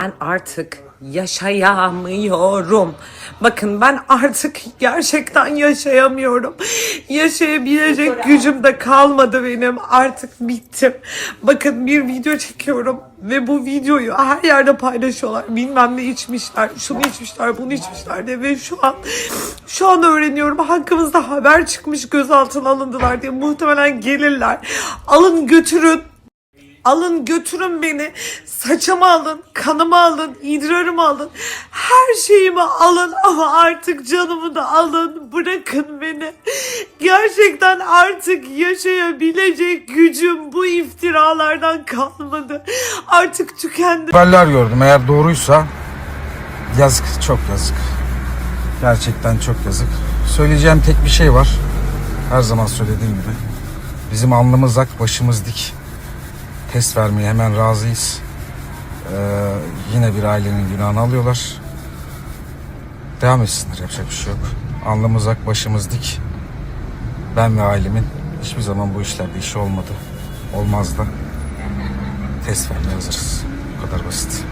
Ben artık yaşayamıyorum. Bakın ben artık gerçekten yaşayamıyorum. Yaşayabilecek gücüm de kalmadı benim. Artık bittim. Bakın bir video çekiyorum ve bu videoyu her yerde paylaşıyorlar. Bilmem ne içmişler, şunu içmişler, bunu içmişler diye ve şu an şu an öğreniyorum. Hakkımızda haber çıkmış gözaltına alındılar diye. Muhtemelen gelirler. Alın götürün. Alın götürün beni. Saçımı alın, kanımı alın, idrarımı alın. Her şeyimi alın ama artık canımı da alın. Bırakın beni. Gerçekten artık yaşayabilecek gücüm bu iftiralardan kalmadı. Artık tükendi. Haberler gördüm. Eğer doğruysa yazık, çok yazık. Gerçekten çok yazık. Söyleyeceğim tek bir şey var. Her zaman söylediğim gibi. Bizim alnımız ak, başımız dik. Test vermeye hemen razıyız. Ee, yine bir ailenin günahını alıyorlar. Devam etsinler, yapacak bir şey yok. Alnımız ak, başımız dik. Ben ve ailemin hiçbir zaman bu işlerde işi olmadı. Olmaz da. Test vermeye hazırız. Bu kadar basit.